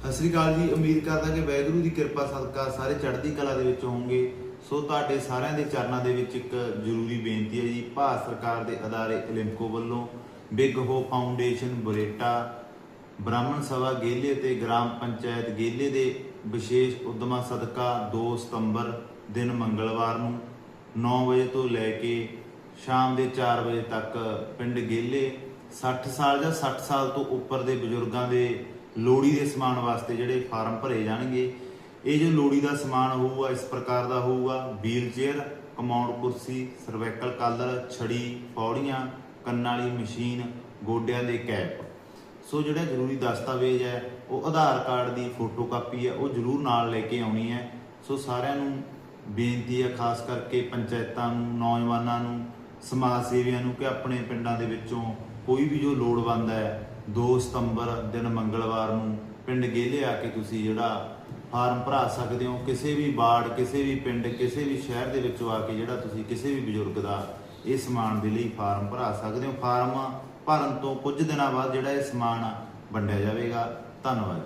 ਸਤਿ ਸ੍ਰੀ ਅਕਾਲ ਜੀ, ਉਮੀਦ ਕਰਦਾ ਕਿ ਵੈਗੁਰੂ ਦੀ ਕਿਰਪਾ ਸਦਕਾ ਸਾਰੇ ਚੜ੍ਹਦੀ ਕਲਾ ਦੇ ਵਿੱਚ ਹੋਵੋਗੇ। ਸੋ ਤੁਹਾਡੇ ਸਾਰਿਆਂ ਦੇ ਚਰਨਾਂ ਦੇ ਵਿੱਚ ਇੱਕ ਜ਼ਰੂਰੀ ਬੇਨਤੀ ਹੈ ਜੀ, ਭਾਰਤ ਸਰਕਾਰ ਦੇ ਅਦਾਰੇ ਇਲਿੰਕੋ ਵੱਲੋਂ ਬਿਗ ਹੋ ਫਾਊਂਡੇਸ਼ਨ ਬਰੇਟਾ, ਬ੍ਰਾਹਮਣ ਸਭਾ ਗੇਲੇ ਤੇ ਗ੍ਰਾਮ ਪੰਚਾਇਤ ਗੇਲੇ ਦੇ ਵਿਸ਼ੇਸ਼ ਉਦਮਾਂ ਸਦਕਾ 2 ਸਤੰਬਰ ਦਿਨ ਮੰਗਲਵਾਰ ਨੂੰ 9 ਵਜੇ ਤੋਂ ਲੈ ਕੇ ਸ਼ਾਮ ਦੇ 4 ਵਜੇ ਤੱਕ ਪਿੰਡ ਗੇਲੇ 60 ਸਾਲ ਜਾਂ 60 ਸਾਲ ਤੋਂ ਉੱਪਰ ਦੇ ਬਜ਼ੁਰਗਾਂ ਦੇ ਲੋੜੀ ਦੇ ਸਮਾਨ ਵਾਸਤੇ ਜਿਹੜੇ ਫਾਰਮ ਭਰੇ ਜਾਣਗੇ। ਇਹ ਜੋ ਲੋੜੀ ਦਾ ਸਮਾਨ ਹੋਊਗਾ, ਇਸ ਪ੍ਰਕਾਰ ਦਾ ਹੋਊਗਾ। ਵੀਲ ਚੇਅਰ ਕਮਾਉਂਡ ਕੁਰਸੀ, ਸਰਵੈਕਲ ਕਾਲਰ, ਛੜੀ, ਫੌੜੀਆਂ, ਕੰਨਾਂ ਵਾਲੀ ਮਸ਼ੀਨ, ਗੋਡਿਆਂ ਦੇ ਕੈਪ। ਸੋ ਜਿਹੜਾ ਜ਼ਰੂਰੀ ਦਸਤਾਵੇਜ਼ ਹੈ, ਉਹ ਆਧਾਰ ਕਾਰਡ ਦੀ ਫੋਟੋਕਾਪੀ ਹੈ, ਉਹ ਜ਼ਰੂਰ ਨਾਲ ਲੈ ਕੇ ਆਉਣੀ ਹੈ। ਸੋ ਸਾਰਿਆਂ ਨੂੰ ਬੇਨਤੀ ਹੈ, ਖਾਸ ਕਰਕੇ ਪੰਚਾਇਤਾਂ ਨੂੰ, ਨੌਜਵਾਨਾਂ ਨੂੰ ਸਮਾਜ ਸੇਵੀਆਂ ਨੂੰ ਕਿ ਆਪਣੇ ਪਿੰਡਾਂ ਦੇ ਵਿੱਚੋਂ ਕੋਈ ਵੀ ਜੋ ਲੋੜਵੰਦ ਹੈ 2 ਸਤੰਬਰ ਦਿਨ ਮੰਗਲਵਾਰ ਨੂੰ ਪਿੰਡ ਗੇਲੇ ਆ ਕੇ ਤੁਸੀਂ ਜਿਹੜਾ ਫਾਰਮ ਭਰਾ ਸਕਦੇ ਹੋ, ਕਿਸੇ ਵੀ ਵਾਰਡ ਕਿਸੇ ਵੀ ਪਿੰਡ, ਕਿਸੇ ਵੀ ਸ਼ਹਿਰ ਦੇ ਵਿੱਚੋਂ ਆ ਕੇ ਜਿਹੜਾ ਤੁਸੀਂ ਕਿਸੇ ਵੀ ਬਜ਼ੁਰਗ ਦਾ ਇਹ ਸਮਾਨ ਦੇ ਲਈ ਫਾਰਮ ਭਰਾ ਸਕਦੇ ਹੋ। ਫਾਰਮ ਭਰਨ ਤੋਂ ਕੁਝ ਦਿਨਾਂ ਬਾਅਦ ਜਿਹੜਾ ਇਹ ਸਮਾਨ ਵੰਡਿਆ ਜਾਵੇਗਾ। ਧੰਨਵਾਦ।